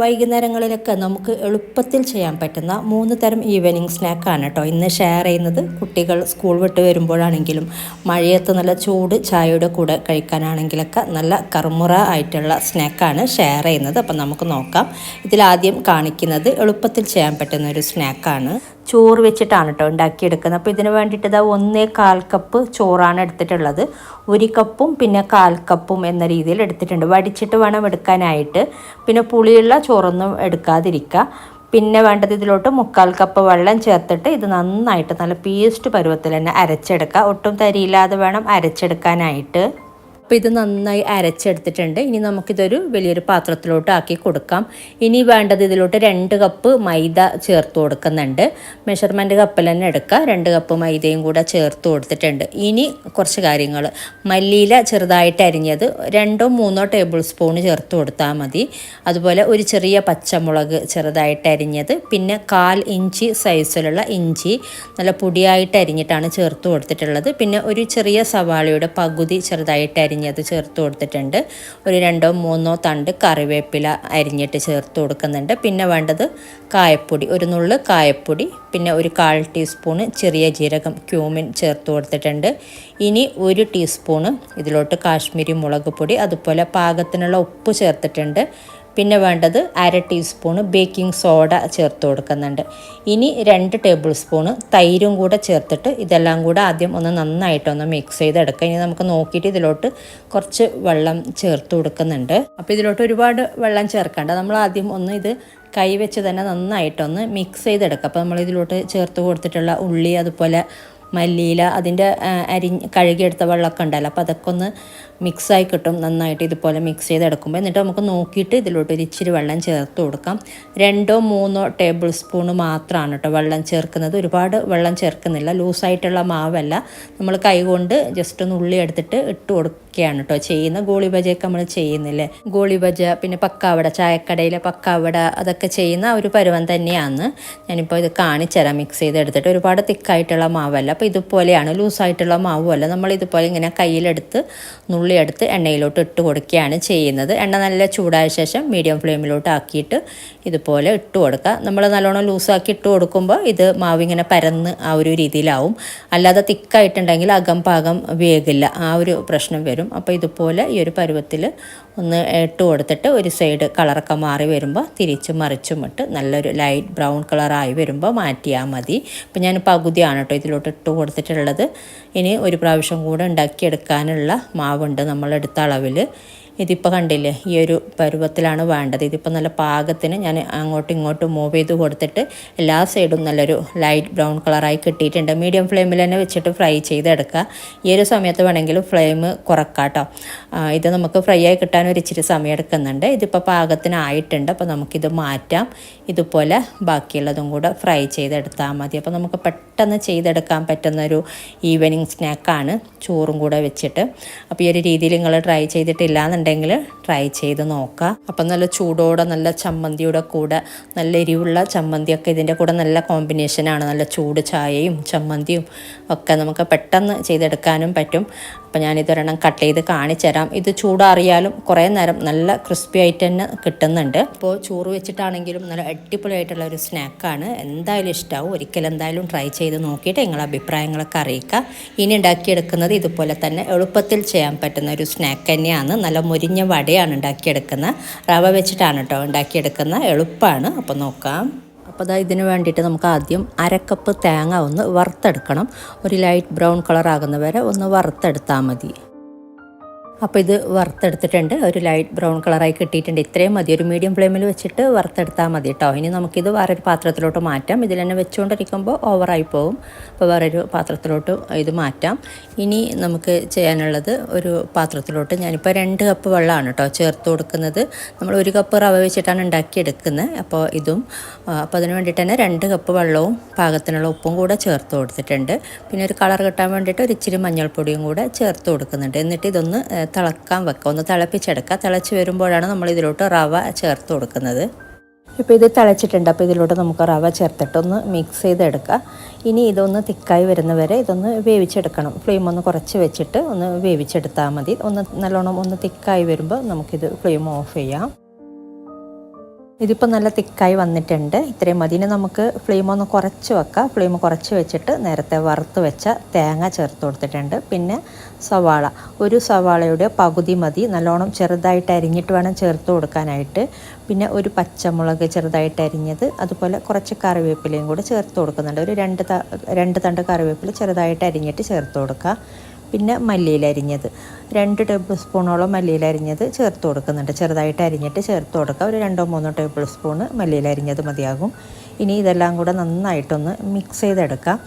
വൈകുന്നേരങ്ങളിലൊക്കെ നമുക്ക് എളുപ്പത്തിൽ ചെയ്യാൻ പറ്റുന്ന മൂന്ന് തരം ഈവനിങ് സ്നാക്കാണ് കേട്ടോ. ഇന്ന് ഷെയർ ചെയ്യുന്നത് കുട്ടികൾ സ്കൂൾ വിട്ട് വരുമ്പോഴാണെങ്കിലും മഴയത്ത് നല്ല ചൂട് ചായയുടെ കൂടെ കഴിക്കാനാണെങ്കിലൊക്കെ നല്ല കറുമുറ ആയിട്ടുള്ള സ്നാക്കാണ് ഷെയർ ചെയ്യുന്നത്. അപ്പം നമുക്ക് നോക്കാം. ഇതിലാദ്യം കാണിക്കുന്നത് എളുപ്പത്തിൽ ചെയ്യാൻ പറ്റുന്ന ഒരു സ്നാക്കാണ്. ചോറ് വെച്ചിട്ടാണ് കേട്ടോ ഉണ്ടാക്കിയെടുക്കുന്നത്. അപ്പോൾ ഇതിന് വേണ്ടിയിട്ട് ഇതാ ഒന്നേ കാൽ കപ്പ് ചോറാണ് എടുത്തിട്ടുള്ളത്. ഒരു കപ്പും പിന്നെ കാൽ കപ്പും എന്ന രീതിയിൽ എടുത്തിട്ടുണ്ട്. വടിച്ചിട്ട് വേണം എടുക്കാനായിട്ട്. പിന്നെ പുളിയുള്ള ചോറൊന്നും എടുക്കാതിരിക്കുക. പിന്നെ വേണ്ടത് ഇതിലോട്ട് മുക്കാൽ കപ്പ് വെള്ളം ചേർത്തിട്ട് ഇത് നന്നായിട്ട് നല്ല പേസ്റ്റ് പരുവത്തിൽ തന്നെ അരച്ചെടുക്കുക. ഒട്ടും തരിയില്ലാതെ വേണം അരച്ചെടുക്കാനായിട്ട്. അപ്പോൾ ഇത് നന്നായി അരച്ചെടുത്തിട്ടുണ്ട്. ഇനി നമുക്കിതൊരു വലിയൊരു പാത്രത്തിലോട്ട് ആക്കി കൊടുക്കാം. ഇനി വേണ്ടത് ഇതിലോട്ട് രണ്ട് കപ്പ് മൈദ ചേർത്ത് കൊടുക്കുന്നുണ്ട്. മെഷർമെന്റ് കപ്പിൽ തന്നെ എടുക്കുക. രണ്ട് കപ്പ് മൈദയും കൂടെ ചേർത്ത് കൊടുത്തിട്ടുണ്ട്. ഇനി കുറച്ച് കാര്യങ്ങൾ. മല്ലിയില ചെറുതായിട്ട് അരിഞ്ഞത് രണ്ടോ മൂന്നോ ടേബിൾ സ്പൂൺ ചേർത്ത് കൊടുത്താൽ മതി. അതുപോലെ ഒരു ചെറിയ പച്ചമുളക് ചെറുതായിട്ട് അരിഞ്ഞത്. പിന്നെ കാൽ ഇഞ്ചി സൈസിലുള്ള ഇഞ്ചി നല്ല പൊടിയായിട്ട് അരിഞ്ഞിട്ടാണ് ചേർത്ത് കൊടുത്തിട്ടുള്ളത്. പിന്നെ ഒരു ചെറിയ സവാളയുടെ പകുതി ചെറുതായിട്ട് അരിഞ്ഞത് ചേർത്ത് കൊടുത്തിട്ടുണ്ട്. ഒരു രണ്ടോ മൂന്നോ തണ്ട് കറിവേപ്പില അരിഞ്ഞിട്ട് ചേർത്ത് കൊടുക്കുന്നുണ്ട്. പിന്നെ വേണ്ടത് കായപ്പൊടി ഒരു നുള്ള് കായപ്പൊടി പിന്നെ ഒരു കാൽ ടീസ്പൂണ് ചെറിയ ജീരകം ക്യൂമിൻ ചേർത്ത് കൊടുത്തിട്ടുണ്ട്. ഇനി ഒരു ടീസ്പൂണ് ഇതിലോട്ട് കാശ്മീരി മുളക് പൊടി അതുപോലെ പാകത്തിനുള്ള ഉപ്പ് ചേർത്തിട്ടുണ്ട്. പിന്നെ വേണ്ടത് അര ടീസ്പൂണ് ബേക്കിംഗ് സോഡ ചേർത്ത് കൊടുക്കുന്നുണ്ട്. ഇനി രണ്ട് ടേബിൾ സ്പൂണ് തൈരും കൂടെ ചേർത്തിട്ട് ഇതെല്ലാം കൂടെ ആദ്യം ഒന്ന് നന്നായിട്ടൊന്ന് മിക്സ് ചെയ്തെടുക്കുക. ഇനി നമുക്ക് നോക്കിയിട്ട് ഇതിലോട്ട് കുറച്ച് വെള്ളം ചേർത്ത് കൊടുക്കുന്നുണ്ട്. അപ്പോൾ ഇതിലോട്ട് ഒരുപാട് വെള്ളം ചേർക്കേണ്ട. നമ്മൾ ആദ്യം ഒന്ന് ഇത് കൈ വെച്ച് തന്നെ നന്നായിട്ടൊന്ന് മിക്സ് ചെയ്തെടുക്കുക. അപ്പോൾ നമ്മൾ ഇതിലോട്ട് ചേർത്ത് കൊടുത്തിട്ടുള്ള ഉള്ളി അതുപോലെ മല്ലിയില അതിന്റെ അരി കഴുകിയെടുത്ത വെള്ളമൊക്കെ ഉണ്ടല്ലോ. അപ്പോൾ അതൊക്കെ ഒന്ന് മിക്സായി കിട്ടും. നന്നായിട്ട് ഇതുപോലെ മിക്സ് ചെയ്തെടുക്കുമ്പോൾ എന്നിട്ട് നമുക്ക് നോക്കിയിട്ട് ഇതിലോട്ട് ഒരു ഇച്ചിരി വെള്ളം ചേർത്ത് കൊടുക്കാം. രണ്ടോ മൂന്നോ ടേബിൾ സ്പൂൺ മാത്രമാണ് കേട്ടോ വെള്ളം ചേർക്കുന്നത്. ഒരുപാട് വെള്ളം ചേർക്കുന്നില്ല. ലൂസായിട്ടുള്ള മാവല്ല. നമ്മൾ കൈകൊണ്ട് ജസ്റ്റ് ഒന്ന് ഉള്ളി എടുത്തിട്ട് ഇട്ട് കൊടുക്കുകയാണ് കേട്ടോ ചെയ്യുന്ന ഗോളി ബജയൊക്കെ നമ്മൾ ചെയ്യുന്നില്ലേ? ഗോളി ബജ പിന്നെ പക്കാവട ചായക്കടയിലെ പക്കാവട അതൊക്കെ ചെയ്യുന്ന ഒരു പരുവം തന്നെയാണ്. ഞാനിപ്പോൾ ഇത് കാണിച്ചുതരാം. മിക്സ് ചെയ്തെടുത്തിട്ട് ഒരുപാട് തിക്കായിട്ടുള്ള മാവല്ല. അപ്പോൾ ഇതുപോലെയാണ്. ലൂസായിട്ടുള്ള മാവുമല്ല. നമ്മൾ ഇതുപോലെ ഇങ്ങനെ കയ്യിലെടുത്ത് നുള്ളിയെടുത്ത് എണ്ണയിലോട്ട് ഇട്ട് കൊടുക്കുകയാണ് ചെയ്യുന്നത്. എണ്ണ നല്ല ചൂടായ ശേഷം മീഡിയം ഫ്ലെയിമിലോട്ട് ആക്കിയിട്ട് ഇതുപോലെ ഇട്ട് കൊടുക്കുക. നമ്മൾ നല്ലോണം ലൂസാക്കി ഇട്ട് കൊടുക്കുമ്പോൾ ഇത് മാവിങ്ങനെ പരന്ന് ആ ഒരു രീതിയിലാവും. അല്ലാതെ തിക്കായിട്ടുണ്ടെങ്കിൽ അകം പാകം വേഗില്ല ആ ഒരു പ്രശ്നം വരും. അപ്പോൾ ഇതുപോലെ ഈ ഒരു പരുവത്തിൽ ഒന്ന് ഇട്ട് കൊടുത്തിട്ട് ഒരു സൈഡ് കളറൊക്കെ മാറി വരുമ്പോൾ തിരിച്ചും മറിച്ചും ഇട്ട് നല്ലൊരു ലൈറ്റ് ബ്രൗൺ കളറായി വരുമ്പോൾ മാറ്റിയാൽ മതി. ഇപ്പം ഞാൻ പകുതിയാണ് കേട്ടോ ഇതിലോട്ട് ഇട്ട് കൊടുത്തിട്ടുള്ളത്. ഇനി ഒരു പ്രാവശ്യം കൂടെ ഉണ്ടാക്കിയെടുക്കാനുള്ള മാവുണ്ട്. നമ്മളെടുത്ത അളവിൽ ഇതിപ്പോൾ കണ്ടില്ലേ ഈ ഒരു പരുവത്തിലാണ് വേണ്ടത്. ഇതിപ്പോൾ നല്ല പാകത്തിന് ഞാൻ അങ്ങോട്ടും ഇങ്ങോട്ടും മൂവ് ചെയ്ത് കൊടുത്തിട്ട് എല്ലാ സൈഡും നല്ലൊരു ലൈറ്റ് ബ്രൗൺ കളറായി കിട്ടിയിട്ടുണ്ട്. മീഡിയം ഫ്ലെയിമിൽ തന്നെ വെച്ചിട്ട് ഫ്രൈ ചെയ്തെടുക്കുക ഈ ഒരു സമയത്ത് വേണമെങ്കിൽ ഫ്ലെയിം കുറക്കാം കേട്ടോ. ഇത് നമുക്ക് ഫ്രൈ ആയി കിട്ടാൻ ഒരു ഇച്ചിരി സമയം എടുക്കുന്നുണ്ട്. ഇതിപ്പോൾ പാകത്തിനായിട്ടുണ്ട്. അപ്പോൾ നമുക്കിത് മാറ്റാം. ഇതുപോലെ ബാക്കിയുള്ളതും കൂടെ ഫ്രൈ ചെയ്തെടുത്താൽ മതി. അപ്പോൾ നമുക്ക് പെട്ടെന്ന് ചെയ്തെടുക്കാൻ പറ്റുന്നൊരു ഈവനിങ് സ്നാക്കാണ് ചോറും കൂടെ വെച്ചിട്ട്. അപ്പോൾ ഈ ഒരു രീതിയിൽ നിങ്ങൾ ട്രൈ ചെയ്തിട്ടില്ല എന്നുണ്ടെങ്കിൽ ട്രൈ ചെയ്ത് നോക്കുക. അപ്പം നല്ല ചൂടോടെ നല്ല ചമ്മന്തിയുടെ കൂടെ നല്ല എരിവുള്ള ചമ്മന്തിയൊക്കെ ഇതിന്റെ കൂടെ നല്ല കോമ്പിനേഷനാണ് നല്ല ചൂട് ചായയും ചമ്മന്തിയും ഒക്കെ നമുക്ക് പെട്ടെന്ന് ചെയ്തെടുക്കാനും പറ്റും. അപ്പോൾ ഞാനിതൊരെണ്ണം കട്ട് ചെയ്ത് കാണിച്ചു തരാം ഇത് ചൂടാറിയാലും കുറേ നേരം നല്ല ക്രിസ്പി ആയിട്ട് തന്നെ കിട്ടുന്നുണ്ട്. അപ്പോൾ ചോറ് വെച്ചിട്ടാണെങ്കിലും നല്ല അടിപൊളിയായിട്ടുള്ള ഒരു സ്നാക്കാണ് എന്തായാലും ഇഷ്ടമാവും ഒരിക്കലും എന്തായാലും ട്രൈ ചെയ്ത് നോക്കിയിട്ട് നിങ്ങളുടെ അഭിപ്രായങ്ങളൊക്കെ അറിയിക്കുക. ഇനി ഉണ്ടാക്കിയെടുക്കുന്നത് ഇതുപോലെ തന്നെ എളുപ്പത്തിൽ ചെയ്യാൻ പറ്റുന്ന ഒരു സ്നാക്ക് തന്നെയാണ്. നല്ല മുരിഞ്ഞ വടയാണ് ഉണ്ടാക്കിയെടുക്കുന്നത്. റവ വെച്ചിട്ടാണ് കേട്ടോ ഉണ്ടാക്കിയെടുക്കുന്നത്. എളുപ്പമാണ്. അപ്പോൾ നോക്കാം. അപ്പോൾ അതാ ഇതിന് വേണ്ടിയിട്ട് നമുക്ക് ആദ്യം അരക്കപ്പ് തേങ്ങ ഒന്ന് വറുത്തെടുക്കണം. ഒരു ലൈറ്റ് ബ്രൗൺ കളർ ആകുന്ന വരെ ഒന്ന് വറുത്തെടുത്താൽ മതി. അപ്പോൾ ഇത് വറുത്തെടുത്തിട്ടുണ്ട്. ഒരു ലൈറ്റ് ബ്രൗൺ കളറായി കിട്ടിയിട്ടുണ്ട്. ഇത്രയും മതി. ഒരു മീഡിയം ഫ്ലെയിമിൽ വെച്ചിട്ട് വറുത്തെടുത്താൽ മതി കേട്ടോ ഇനി നമുക്കിത് വേറൊരു പാത്രത്തിലോട്ട് മാറ്റാം. ഇതിൽ തന്നെ വെച്ചുകൊണ്ടിരിക്കുമ്പോൾ ഓവറായി പോകും. അപ്പോൾ വേറൊരു പാത്രത്തിലോട്ട് ഇത് മാറ്റാം. ഇനി നമുക്ക് ചെയ്യാനുള്ളത് ഒരു പാത്രത്തിലോട്ട് ഞാനിപ്പോൾ രണ്ട് കപ്പ് വെള്ളമാണ് കേട്ടോ ചേർത്ത് കൊടുക്കുന്നത്. നമ്മൾ ഒരു കപ്പ് റവ വെച്ചിട്ടാണ് ഉണ്ടാക്കിയെടുക്കുന്നത്. അപ്പോൾ ഇതും അപ്പോൾ അതിന് വേണ്ടിയിട്ട് തന്നെ രണ്ട് കപ്പ് വെള്ളവും പാകത്തിനുള്ള ഉപ്പും കൂടെ ചേർത്ത് കൊടുത്തിട്ടുണ്ട്. പിന്നെ ഒരു കളർ കിട്ടാൻ വേണ്ടിയിട്ട് ഒരു ഇച്ചിരി മഞ്ഞൾപ്പൊടിയും കൂടെ ചേർത്ത് കൊടുക്കുന്നുണ്ട്. എന്നിട്ട് ഇതൊന്ന് തിളക്കാൻ വെക്കുക ഒന്ന് തിളപ്പിച്ചെടുക്കുക തിളച്ച് വരുമ്പോഴാണ് നമ്മൾ ഇതിലോട്ട് റവ ചേർത്ത് കൊടുക്കുന്നത്. ഇപ്പോൾ ഇത് തിളച്ചിട്ടുണ്ട്. അപ്പോൾ ഇതിലോട്ട് നമുക്ക് റവ ചേർത്തിട്ടൊന്ന് മിക്സ് ചെയ്തെടുക്കുക ഇനി ഇതൊന്ന് തിക്കായി വരുന്നവരെ ഇതൊന്ന് വേവിച്ചെടുക്കണം. ഫ്ലെയിം ഒന്ന് കുറച്ച് വെച്ചിട്ട് ഒന്ന് വേവിച്ചെടുത്താൽ മതി. ഒന്ന് നല്ലോണം ഒന്ന് തിക്കായി വരുമ്പോൾ നമുക്കിത് ഫ്ലെയിം ഓഫ് ചെയ്യാം. ഇതിപ്പോൾ നല്ല തിക്കായി വന്നിട്ടുണ്ട്. ഇത്രയും മതി. ഇനി നമുക്ക് ഫ്ലെയിം ഒന്ന് കുറച്ച് വെക്കാം. ഫ്ലെയിം കുറച്ച് വെച്ചിട്ട് നേരത്തെ വറുത്ത് വെച്ച തേങ്ങ ചേർത്ത് കൊടുത്തിട്ടുണ്ട്. പിന്നെ സവാള. ഒരു സവാളയുടെ പകുതി മതി. നല്ലോണം ചെറുതായിട്ട് അരിഞ്ഞിട്ട് വേണം ചേർത്ത് കൊടുക്കാനായിട്ട്. പിന്നെ ഒരു പച്ചമുളക് ചെറുതായിട്ട് അരിഞ്ഞത് അതുപോലെ കുറച്ച് കറിവേപ്പിലയും കൂടെ ചേർത്ത് കൊടുക്കുന്നുണ്ട്. ഒരു രണ്ട് രണ്ട് തണ്ട് കറിവേപ്പില ചെറുതായിട്ട് അരിഞ്ഞിട്ട് ചേർത്ത് കൊടുക്കുക പിന്നെ മല്ലിയിൽ അരിഞ്ഞത്. രണ്ട് ടേബിൾ സ്പൂണോളം മല്ലിയിൽ അരിഞ്ഞത് ചേർത്ത് കൊടുക്കുന്നുണ്ട്. ചെറുതായിട്ട് അരിഞ്ഞിട്ട് ചേർത്ത് കൊടുക്കുക ഒരു രണ്ടോ മൂന്നോ ടേബിൾ സ്പൂണ് മല്ലിയിൽ അരിഞ്ഞത് മതിയാകും. ഇനി ഇതെല്ലാം കൂടെ നന്നായിട്ടൊന്ന് മിക്സ് ചെയ്തെടുക്കാം.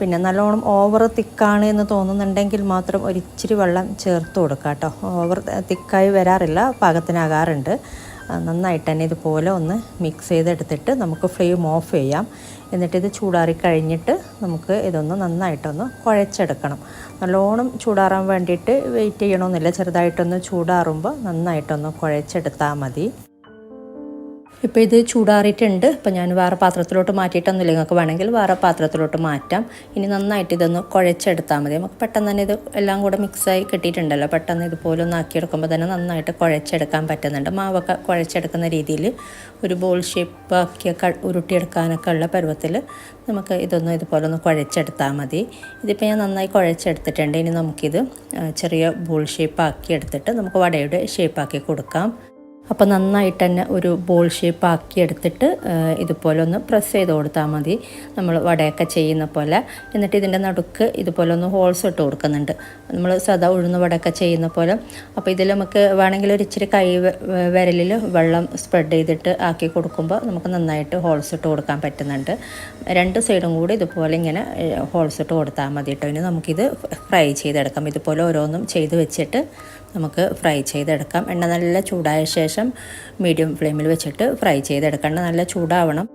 പിന്നെ നല്ലോണം ഓവർ തിക്കാണ് എന്ന് തോന്നുന്നുണ്ടെങ്കിൽ മാത്രം ഒരിച്ചിരി വെള്ളം ചേർത്ത് കൊടുക്കാം കേട്ടോ. ഓവർ തിക്കായി വരാറില്ല. പാകത്തിനാകാറുണ്ട്. നന്നായിട്ട് തന്നെ ഇതുപോലെ ഒന്ന് മിക്സ് ചെയ്തെടുത്തിട്ട് നമുക്ക് ഫ്ലെയിം ഓഫ് ചെയ്യാം. എന്നിട്ട് ഇത് ചൂടാറി കഴിഞ്ഞിട്ട് നമുക്ക് ഇതൊന്ന് നന്നായിട്ടൊന്ന് കുഴച്ചെടുക്കണം. നല്ലോണം ചൂടാറാൻ വേണ്ടിയിട്ട് വെയിറ്റ് ചെയ്യണമെന്നില്ല ചെറുതായിട്ടൊന്ന് ചൂടാറുമ്പോൾ നന്നായിട്ടൊന്ന് കുഴച്ചെടുത്താൽ മതി. ഇപ്പോൾ ഇത് ചൂടാറിയിട്ടുണ്ട്. അപ്പോൾ ഞാൻ വേറെ പാത്രത്തിലോട്ട് മാറ്റിയിട്ടൊന്നുമില്ല. നിങ്ങൾക്ക് വേണമെങ്കിൽ വേറെ പാത്രത്തിലോട്ട് മാറ്റാം. ഇനി നന്നായിട്ട് ഇതൊന്ന് കുഴച്ചെടുത്താൽ മതി. നമുക്ക് പെട്ടെന്ന് തന്നെ ഇത് എല്ലാം കൂടെ മിക്സായി കിട്ടിയിട്ടുണ്ടല്ലോ. പെട്ടെന്ന് ഇതുപോലെ ഒന്ന് ആക്കിയെടുക്കുമ്പോൾ തന്നെ നന്നായിട്ട് കുഴച്ചെടുക്കാൻ പറ്റുന്നുണ്ട്. മാവൊക്കെ കുഴച്ചെടുക്കുന്ന രീതിയിൽ ഒരു ബോൾ ഷേപ്പ് ആക്കിയൊക്കെ ഉരുട്ടിയെടുക്കാനൊക്കെ ഉള്ള പരുവത്തിൽ നമുക്ക് ഇതൊന്ന് ഇതുപോലെ ഒന്ന് കുഴച്ചെടുത്താൽ മതി. ഇതിപ്പോൾ ഞാൻ നന്നായി കുഴച്ചെടുത്തിട്ടുണ്ട്. ഇനി നമുക്കിത് ചെറിയ ബോൾ ഷേപ്പ് ആക്കി എടുത്തിട്ട് നമുക്ക് വടയുടെ ഷേപ്പാക്കി കൊടുക്കാം. അപ്പോൾ നന്നായിട്ട് തന്നെ ഒരു ബോൾ ഷേപ്പ് ആക്കി എടുത്തിട്ട് ഇതുപോലെ ഒന്ന് പ്രസ് ചെയ്ത് കൊടുത്താൽ മതി. നമ്മൾ വടയൊക്കെ ചെയ്യുന്ന പോലെ. എന്നിട്ട് ഇതിന്റെ നടുക്ക് ഇതുപോലെ ഒന്ന് ഹോൾസ് ഇട്ട് കൊടുക്കുന്നുണ്ട്. നമ്മൾ സദാ ഉഴുന്ന വടയൊക്കെ ചെയ്യുന്ന പോലെ. അപ്പോൾ ഇതിൽ നമുക്ക് വേണമെങ്കിൽ ഒരു ഇച്ചിരി കൈ വിരലിൽ വെള്ളം സ്പ്രെഡ് ചെയ്തിട്ട് ആക്കി കൊടുക്കുമ്പോൾ നമുക്ക് നന്നായിട്ട് ഹോൾസ് ഇട്ട് കൊടുക്കാൻ പറ്റുന്നുണ്ട്. രണ്ട് സൈഡും കൂടി ഇതുപോലെ ഇങ്ങനെ ഹോൾസ് ഇട്ട് കൊടുത്താൽ മതി കേട്ടോ ഇനി നമുക്കിത് ഫ്രൈ ചെയ്തെടുക്കാം. ഇതുപോലെ ഓരോന്നും ചെയ്ത് വെച്ചിട്ട് നമുക്ക് ഫ്രൈ ചെയ്തെടുക്കാം. എണ്ണ നല്ല ചൂടായ ശേഷം മീഡിയം ഫ്ലെയിമിൽ വെച്ചിട്ട് ഫ്രൈ ചെയ്തെടുക്കണം നല്ല ചൂടാവണം.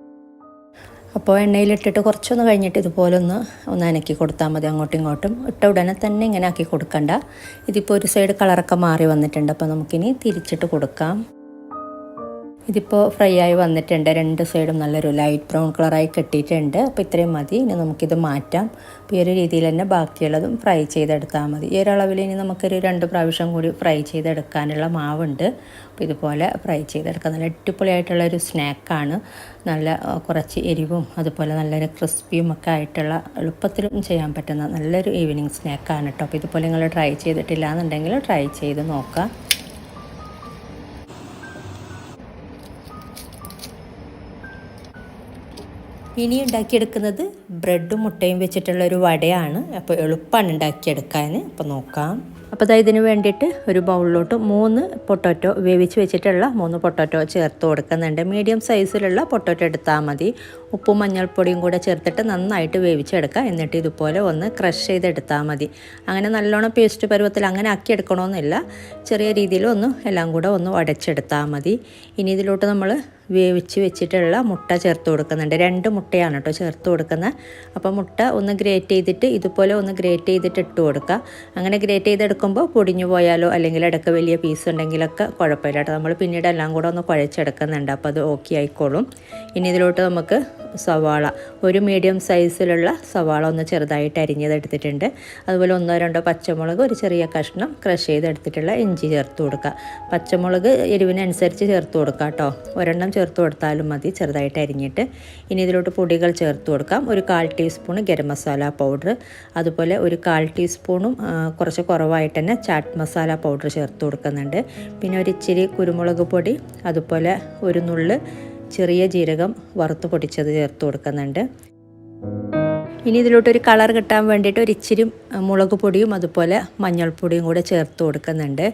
അപ്പോൾ എണ്ണയിലിട്ടിട്ട് കുറച്ചൊന്ന് കഴിഞ്ഞിട്ട് ഇതുപോലെ ഒന്ന് ഒന്ന് അനക്കി കൊടുത്താൽ മതി. അങ്ങോട്ടും ഇങ്ങോട്ടും. ഇട്ട ഉടനെ തന്നെ ഇങ്ങനെ ആക്കി കൊടുക്കണ്ട. ഇതിപ്പോൾ ഒരു സൈഡ് കളറൊക്കെ മാറി വന്നിട്ടുണ്ട്. അപ്പോൾ നമുക്കിനി തിരിച്ചിട്ട് കൊടുക്കാം. ഇതിപ്പോൾ ഫ്രൈ ആയി വന്നിട്ടുണ്ട്. രണ്ട് സൈഡും നല്ലൊരു ലൈറ്റ് ബ്രൗൺ കളറായി കെട്ടിയിട്ടുണ്ട്. അപ്പോൾ ഇത്രയും മതി. ഇനി നമുക്കിത് മാറ്റാം. അപ്പോൾ ഈ ഒരു രീതിയിൽ തന്നെ ബാക്കിയുള്ളതും ഫ്രൈ ചെയ്തെടുത്താൽ മതി. ഈ ഒരളവിൽ ഇനി നമുക്കൊരു രണ്ട് പ്രാവശ്യം കൂടി ഫ്രൈ ചെയ്തെടുക്കാനുള്ള മാവുണ്ട്. അപ്പോൾ ഇതുപോലെ ഫ്രൈ ചെയ്തെടുക്കാം. നല്ല അടിപൊളിയായിട്ടുള്ള ഒരു സ്നാക്കാണ് നല്ല കുറച്ച് എരിവും അതുപോലെ നല്ലൊരു ക്രിസ്പിയും ഒക്കെ ആയിട്ടുള്ള എളുപ്പത്തിലും ചെയ്യാൻ പറ്റുന്ന നല്ലൊരു ഈവനിങ് സ്നാക്കാണ് കേട്ടോ അപ്പോൾ ഇതുപോലെ നിങ്ങൾ ട്രൈ ചെയ്തിട്ടില്ല എന്നുണ്ടെങ്കിൽ ട്രൈ ചെയ്ത് നോക്കാം. ഇനി ഉണ്ടാക്കിയെടുക്കുന്നത് ബ്രെഡും മുട്ടയും വെച്ചിട്ടുള്ള ഒരു വടയാണ്. അപ്പോൾ എളുപ്പമാണ് ഉണ്ടാക്കിയെടുക്കാൻ അപ്പോൾ നോക്കാം. അപ്പോൾ അതായത് ഇതിന് വേണ്ടിയിട്ട് ഒരു ബൗളിലോട്ട് മൂന്ന് പൊട്ടോറ്റോ വേവിച്ച് വെച്ചിട്ടുള്ള മൂന്ന് പൊട്ടോറ്റോ ചേർത്ത് കൊടുക്കുന്നുണ്ട്. മീഡിയം സൈസിലുള്ള പൊട്ടോറ്റോ എടുത്താൽ മതി. ഉപ്പും മഞ്ഞൾപ്പൊടിയും കൂടെ ചേർത്തിട്ട് നന്നായിട്ട് വേവിച്ചെടുക്കുക. എന്നിട്ട് ഇതുപോലെ ഒന്ന് ക്രഷ് ചെയ്തെടുത്താൽ മതി. അങ്ങനെ നല്ലോണം പേസ്റ്റ് പരുവത്തിൽ അങ്ങനെ ആക്കി എടുക്കണമെന്നില്ല. ചെറിയ രീതിയിൽ ഒന്ന് എല്ലാം കൂടെ ഒന്ന് അടച്ചെടുത്താൽ മതി. ഇനി ഇതിലോട്ട് നമ്മൾ വേവിച്ച് വെച്ചിട്ടുള്ള മുട്ട ചേർത്ത് കൊടുക്കുന്നുണ്ട്. രണ്ട് മുട്ടയാണ് കേട്ടോ ചേർത്ത് കൊടുക്കുന്നത്. അപ്പോൾ മുട്ട ഒന്ന് ഗ്രേറ്റ് ചെയ്തിട്ട് ഇതുപോലെ ഒന്ന് ഗ്രേറ്റ് ചെയ്തിട്ട് ഇട്ട് കൊടുക്കുക. അങ്ങനെ ഗ്രേറ്റ് ചെയ്തെടുക്കുമ്പോൾ പൊടിഞ്ഞു പോയാലോ അല്ലെങ്കിൽ ഇടയ്ക്ക് വലിയ പീസ് ഉണ്ടെങ്കിലൊക്കെ കുഴപ്പമില്ല കേട്ടോ. നമ്മൾ പിന്നീട് എല്ലാം കൂടെ ഒന്ന് കുഴച്ചെടുക്കുന്നുണ്ട്. അപ്പോൾ അത് ഓക്കെ ആയിക്കോളും. ഇനി ഇതിലോട്ട് നമുക്ക് സവാള. ഒരു മീഡിയം സൈസിലുള്ള സവാള ഒന്ന് ചെറുതായിട്ട് അരിഞ്ഞതെടുത്തിട്ടുണ്ട് അതുപോലെ ഒന്നോ രണ്ടോ പച്ചമുളക് ഒരു ചെറിയ കഷ്ണം ക്രഷ് ചെയ്തെടുത്തിട്ടുള്ള ഇഞ്ചി ചേർത്ത് കൊടുക്കുക. പച്ചമുളക് എരിവിനനുസരിച്ച് ചേർത്ത് കൊടുക്കുക കേട്ടോ. ഒരെണ്ണം ചേർത്ത് കൊടുത്താലും മതി ചെറുതായിട്ട് അരിഞ്ഞിട്ട്. ഇനി ഇതിലോട്ട് പൊടികൾ ചേർത്ത് കൊടുക്കാം. ഒരു കാൽ ടീസ്പൂൺ ഗരം മസാല പൗഡർ അതുപോലെ ഒരു കാൽ ടീസ്പൂണും കുറച്ച് കുറവായിട്ട് തന്നെ ചാറ്റ് മസാല പൗഡർ ചേർത്ത് കൊടുക്കുന്നുണ്ട്. പിന്നെ ഒരു ഇച്ചിരി കുരുമുളക് പൊടി അതുപോലെ ഒരു നുള്ള് ചെറിയ ജീരകം വറുത്ത് പൊടിച്ചത് ചേർത്ത് കൊടുക്കുന്നുണ്ട്. ഇനി ഇതിലോട്ടൊരു കളർ കിട്ടാൻ വേണ്ടിയിട്ട് ഒരു ഇച്ചിരി മുളക് പൊടിയും അതുപോലെ മഞ്ഞൾപ്പൊടിയും കൂടെ ചേർത്ത് കൊടുക്കുന്നുണ്ട്.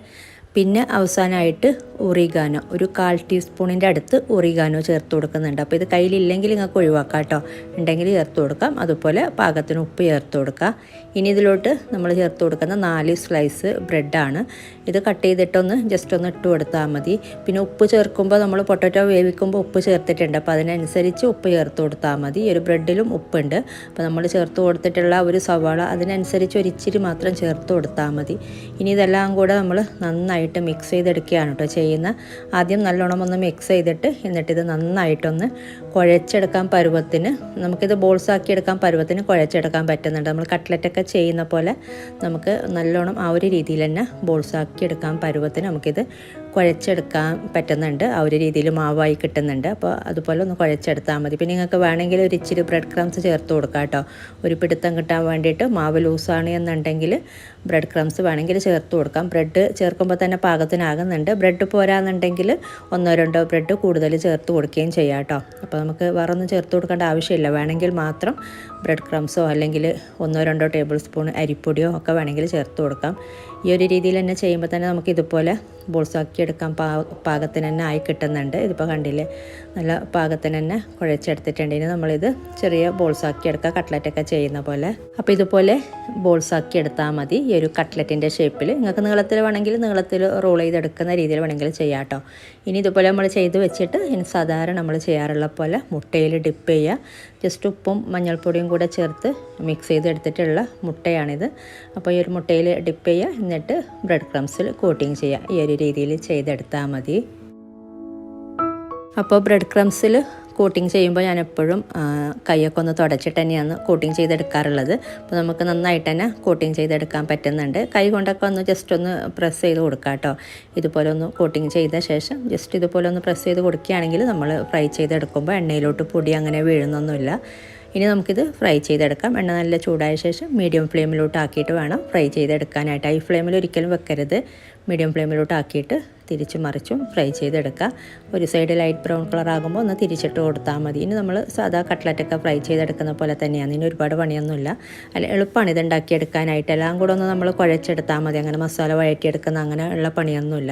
പിന്നെ അവസാനമായിട്ട് ഒറിഗാനോ ഒരു കാൽ ടീസ്പൂണിന്റെ അടുത്ത് ഒറിഗാനോ ചേർത്ത് കൊടുക്കുന്നുണ്ട്. അപ്പോൾ ഇത് കയ്യിലില്ലെങ്കിൽ നിങ്ങൾക്ക് ഒഴിവാക്കാം കേട്ടോ. ഉണ്ടെങ്കിൽ ചേർത്ത് കൊടുക്കാം. അതുപോലെ പാകത്തിന് ഉപ്പ് ചേർത്ത് കൊടുക്കുക ഇനി ഇതിലോട്ട് നമ്മൾ ചേർത്ത് കൊടുക്കുന്ന നാല് സ്ലൈസ് ബ്രെഡാണ്. ഇത് കട്ട് ചെയ്തിട്ടൊന്ന് ജസ്റ്റ് ഒന്ന് ഇട്ട് കൊടുത്താൽ മതി. പിന്നെ ഉപ്പ് ചേർക്കുമ്പോൾ നമ്മൾ പൊട്ടറ്റോ വേവിക്കുമ്പോൾ ഉപ്പ് ചേർത്തിട്ടുണ്ട്. അപ്പോൾ അതിനനുസരിച്ച് ഉപ്പ് ചേർത്ത് കൊടുത്താൽ മതി. ഒരു ബ്രെഡിലും ഉപ്പുണ്ട്. അപ്പോൾ നമ്മൾ ചേർത്ത് കൊടുത്തിട്ടുള്ള ഒരു സവാള അതിനനുസരിച്ച് ഒരിച്ചിരി മാത്രം ചേർത്ത് കൊടുത്താൽ മതി. ഇനി ഇതെല്ലാം കൂടെ നമ്മൾ നന്നായിട്ട് മിക്സ് ചെയ്തെടുക്കുകയാണ് കേട്ടോ ചെയ്യുന്ന. ആദ്യം നല്ലോണം ഒന്ന് മിക്സ് ചെയ്തിട്ട് എന്നിട്ടിത് നന്നായിട്ടൊന്ന് കുഴച്ചെടുക്കാൻ പരുവത്തിന് നമുക്കിത് ബോൾസ് ആക്കി എടുക്കാൻ പരുവത്തിന് കുഴച്ചെടുക്കാൻ പറ്റുന്നുണ്ട്. നമ്മൾ കട്ട്ലറ്റൊക്കെ ചെയ്യുന്ന പോലെ നമുക്ക് നല്ലോണം ആ ഒരു രീതിയിൽ തന്നെ ബോൾസ് ആക്കി എടുക്കാൻ പരുവത്തിന് നമുക്കിത് കുഴച്ചെടുക്കാൻ പറ്റുന്നുണ്ട്. ആ ഒരു രീതിയിൽ മാവായി കിട്ടുന്നുണ്ട്. അപ്പോൾ അതുപോലെ ഒന്ന് കുഴച്ചെടുത്താൽ മതി. പിന്നെ നിങ്ങൾക്ക് വേണമെങ്കിൽ ഒരു ഇച്ചിരി ബ്രെഡ് ക്രംസ് ചേർത്ത് കൊടുക്കാം കേട്ടോ. ഒരു പിടുത്തം കിട്ടാൻ വേണ്ടിയിട്ട് മാവ് ലൂസാണ് എന്നുണ്ടെങ്കിൽ ബ്രെഡ് ക്രംസ് വേണമെങ്കിൽ ചേർത്ത് കൊടുക്കാം. ബ്രെഡ് ചേർക്കുമ്പോൾ തന്നെ പാകത്തിനാകുന്നുണ്ട്. ബ്രെഡ് പോരാന്നുണ്ടെങ്കിൽ ഒന്നോ രണ്ടോ ബ്രെഡ് കൂടുതൽ ചേർത്ത് കൊടുക്കുകയും ചെയ്യാം കേട്ടോ. അപ്പോൾ നമുക്ക് വേറെ ഒന്നും ചേർത്ത് കൊടുക്കേണ്ട ആവശ്യമില്ല. വേണമെങ്കിൽ മാത്രം ബ്രെഡ് ക്രംസോ അല്ലെങ്കിൽ ഒന്നോ രണ്ടോ ടേബിൾ സ്പൂൺ അരിപ്പൊടിയോ ഒക്കെ വേണമെങ്കിൽ ചേർത്ത് കൊടുക്കാം. ഈ ഒരു രീതിയിൽ തന്നെ ചെയ്യുമ്പോൾ തന്നെ നമുക്ക് ഇതുപോലെ ബോൾസാക്കി എടുക്കാൻ പാ പാകത്തിന് തന്നെ ആയി കിട്ടുന്നുണ്ട്. ഇതിപ്പോൾ കണ്ടില്ലേ? നല്ല പാകത്തിന് തന്നെ കുഴച്ചെടുത്തിട്ടുണ്ടെങ്കിൽ നമ്മളിത് ചെറിയ ബോൾസാക്കി എടുക്കുക കട്ട്ലറ്റൊക്കെ ചെയ്യുന്ന പോലെ. അപ്പോൾ ഇതുപോലെ ബോൾസാക്കി എടുത്താൽ മതി. ഈ ഒരു കട്ട്ലറ്റിന്റെ ഷേപ്പിൽ നിങ്ങൾക്ക് നീളത്തിൽ വേണമെങ്കിൽ നീളത്തിൽ റോൾ ചെയ്തെടുക്കുന്ന രീതിയിൽ വേണമെങ്കിൽ ചെയ്യാം കേട്ടോ ഇനി ഇതുപോലെ നമ്മൾ ചെയ്ത് വെച്ചിട്ട് ഇനി സാധാരണ നമ്മൾ ചെയ്യാറുള്ള പോലെ മുട്ടയിൽ ഡിപ്പ് ചെയ്യുക. ജസ്റ്റ് ഉപ്പും മഞ്ഞൾപ്പൊടിയും കൂടെ ചേർത്ത് മിക്സ് ചെയ്തെടുത്തിട്ടുള്ള മുട്ടയാണിത്. അപ്പോൾ ഈ ഒരു മുട്ടയിൽ ഡിപ്പ് ചെയ്യുക. എന്നിട്ട് ബ്രെഡ് ക്രംസിൽ കോട്ടിങ് ചെയ്യുക. ഈ ഒരു രീതിയിൽ ചെയ്തെടുത്താൽ മതി. അപ്പോൾ ബ്രെഡ് ക്രംസിൽ കോട്ടിങ് ചെയ്യുമ്പോൾ ഞാൻ എപ്പോഴും കൈയൊക്കെ ഒന്ന് തുടച്ചിട്ട് തന്നെയാണ് കോട്ടിങ് ചെയ്തെടുക്കാറുള്ളത്. അപ്പോൾ നമുക്ക് നന്നായിട്ട് തന്നെ കോട്ടിങ് ചെയ്തെടുക്കാൻ പറ്റുന്നുണ്ട്. കൈ കൊണ്ടൊക്കെ ഒന്ന് ജസ്റ്റ് ഒന്ന് പ്രസ് ചെയ്ത് കൊടുക്കുക കേട്ടോ ഇതുപോലെ ഒന്ന് കോട്ടിങ് ചെയ്ത ശേഷം ജസ്റ്റ് ഇതുപോലെ ഒന്ന് പ്രസ് ചെയ്ത് കൊടുക്കുകയാണെങ്കിൽ നമ്മൾ ഫ്രൈ ചെയ്തെടുക്കുമ്പോൾ എണ്ണയിലോട്ട് പൊടി അങ്ങനെ വീഴുന്നൊന്നുമില്ല. ഇനി നമുക്കിത് ഫ്രൈ ചെയ്തെടുക്കാം. എണ്ണ നല്ല ചൂടായ ശേഷം മീഡിയം ഫ്ലെയിമിലോട്ട് ആക്കിയിട്ട് വേണം ഫ്രൈ ചെയ്തെടുക്കാനായിട്ട്. ഹൈ ഫ്ലെയിമിൽ ഒരിക്കലും വെക്കരുത്. മീഡിയം ഫ്ലെയിമിലോട്ട് ആക്കിയിട്ട് തിരിച്ചും മറിച്ചും ഫ്രൈ ചെയ്തെടുക്കുക. ഒരു സൈഡ് ലൈറ്റ് ബ്രൗൺ കളർ ആകുമ്പോൾ ഒന്ന് തിരിച്ചിട്ട് കൊടുത്താൽ മതി. ഇനി നമ്മൾ സാധാ കട്ട്ലറ്റൊക്കെ ഫ്രൈ ചെയ്തെടുക്കുന്ന പോലെ തന്നെയാണ്. ഇനി ഒരുപാട് പണിയൊന്നുമില്ല. അല്ല എളുപ്പമാണ് ഇത് ഉണ്ടാക്കിയെടുക്കാനായിട്ട്. എല്ലാം കൂടെ ഒന്ന് നമ്മൾ കുഴച്ചെടുത്താൽ മതി. അങ്ങനെ മസാല വഴറ്റിയെടുക്കുന്ന അങ്ങനെ ഉള്ള പണിയൊന്നുമില്ല.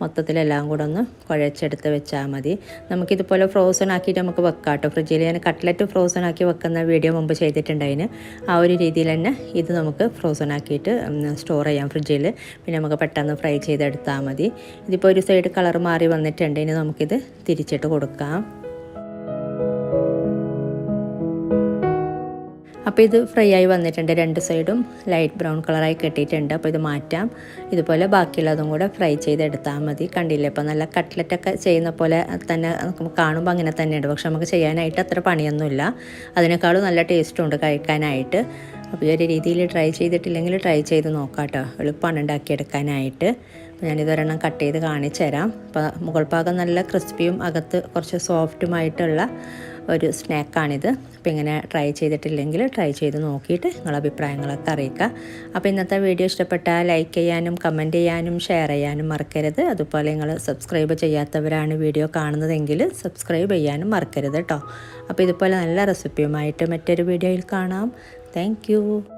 മൊത്തത്തിലെല്ലാം കൂടെ ഒന്ന് കുഴച്ചെടുത്ത് വെച്ചാൽ മതി. നമുക്കിതുപോലെ ഫ്രോസൺ ആക്കിയിട്ട് നമുക്ക് വെക്കാം കേട്ടോ. ഫ്രിഡ്ജിൽ ഞാൻ കട്ട്ലറ്റ് ഫ്രോസൺ ആക്കി വെക്കുന്ന വീഡിയോ മുമ്പ് ചെയ്തിട്ടുണ്ടായിന് ആ ഒരു രീതിയിൽ തന്നെ ഇത് നമുക്ക് ഫ്രോസൺ ആക്കിയിട്ട് സ്റ്റോർ ചെയ്യാം ഫ്രിഡ്ജിൽ പിന്നെ നമുക്ക് പെട്ടെന്ന് ഫ്രൈ ചെയ്തെടുത്താൽ മതി. ഇതിപ്പോൾ ഒരു സൈഡ് കളർ മാറി വന്നിട്ടുണ്ട്. ഇനി നമുക്കിത് തിരിച്ചിട്ട് കൊടുക്കാം. അപ്പോൾ ഇത് ഫ്രൈ ആയി വന്നിട്ടുണ്ട്. രണ്ട് സൈഡും ലൈറ്റ് ബ്രൗൺ കളറായി കെട്ടിയിട്ടുണ്ട്. അപ്പോൾ ഇത് മാറ്റാം. ഇതുപോലെ ബാക്കിയുള്ളതും കൂടെ ഫ്രൈ ചെയ്തെടുത്താൽ മതി. കണ്ടില്ലേ? അപ്പോൾ നല്ല കട്ട്ലറ്റൊക്കെ ചെയ്യുന്ന പോലെ തന്നെ നമുക്ക് കാണുമ്പോൾ അങ്ങനെ തന്നെയുണ്ട്. പക്ഷെ നമുക്ക് ചെയ്യാനായിട്ട് അത്ര പണിയൊന്നുമില്ല. അതിനേക്കാളും നല്ല ടേസ്റ്റും ഉണ്ട് കഴിക്കാനായിട്ട്. അപ്പോൾ ഈ ഒരു രീതിയിൽ ട്രൈ ചെയ്തിട്ടില്ലെങ്കിൽ ട്രൈ ചെയ്ത് നോക്കാം കേട്ടോ എളുപ്പമാണ് ഉണ്ടാക്കിയെടുക്കാനായിട്ട്. അപ്പോൾ ഞാനിതൊരെണ്ണം കട്ട് ചെയ്ത് കാണിച്ചു തരാം. അപ്പോൾ മുകൾ ഭാഗം നല്ല ക്രിസ്പിയും അകത്ത് കുറച്ച് സോഫ്റ്റുമായിട്ടുള്ള ഒരു സ്നാക്കാണിത് അപ്പോൾ ഇങ്ങനെ ട്രൈ ചെയ്തിട്ടില്ലെങ്കിൽ ട്രൈ ചെയ്ത് നോക്കിയിട്ട് നിങ്ങളുടെ അഭിപ്രായങ്ങളൊക്കെ അറിയിക്കുക. അപ്പോൾ ഇന്നത്തെ വീഡിയോ ഇഷ്ടപ്പെട്ടാൽ ലൈക്ക് ചെയ്യാനും കമന്റ് ചെയ്യാനും ഷെയർ ചെയ്യാനും മറക്കരുത്. അതുപോലെ നിങ്ങൾ സബ്സ്ക്രൈബ് ചെയ്യാത്തവരാണ് വീഡിയോ കാണുന്നതെങ്കിൽ സബ്സ്ക്രൈബ് ചെയ്യാനും മറക്കരുത് കേട്ടോ അപ്പോൾ ഇതുപോലെ നല്ല റെസിപ്പിയുമായിട്ട് മറ്റൊരു വീഡിയോയിൽ കാണാം. താങ്ക്